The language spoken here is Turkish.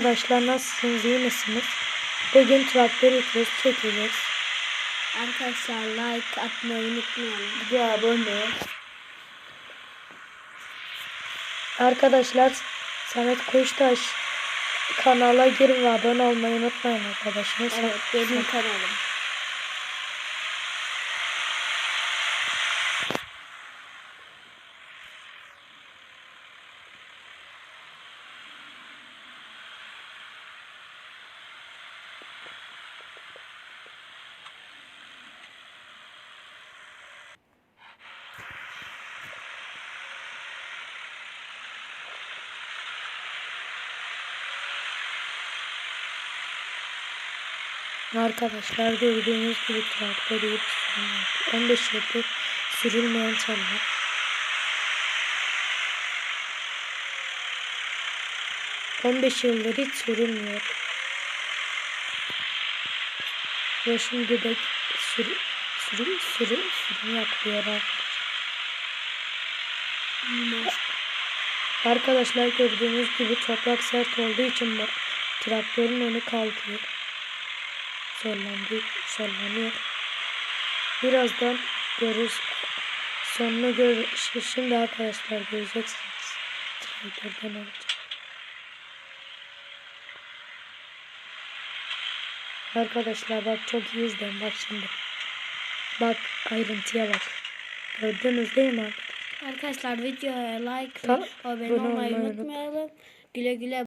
Arkadaşlar nasılsınız iyi misiniz? Bugün traktör yüklüyoruz çekeceğiz. Arkadaşlar like atmayı unutmayalım. Bir abone. Arkadaşlar Samet Kuştaş kanala gir ve abone olmayı unutmayın arkadaşlar. Evet benim kanalım. Arkadaşlar gördüğünüz gibi traktör iyi bir 15 yıldır sürülmeyen çallar. On beş yıldır hiç sürülmüyor. Ve şimdi de sürü, sürü, sürü, sürüm yapıyor arkadaşlar. Arkadaşlar gördüğünüz gibi toprak sert olduğu için traktörün önü kalkıyor. Zorlandı, zorlanıyor. Birazdan görürüz. Sonunu gör. Şimdi arkadaşlar göreceksiniz. Traktörden olacak. Arkadaşlar bak çok iyi izleyin bak şimdi. Bak ayrıntıya bak. Gördünüz değil mi arkadaşlar? Arkadaşlar videoya like abone olmayı unutmayalım. Güle güle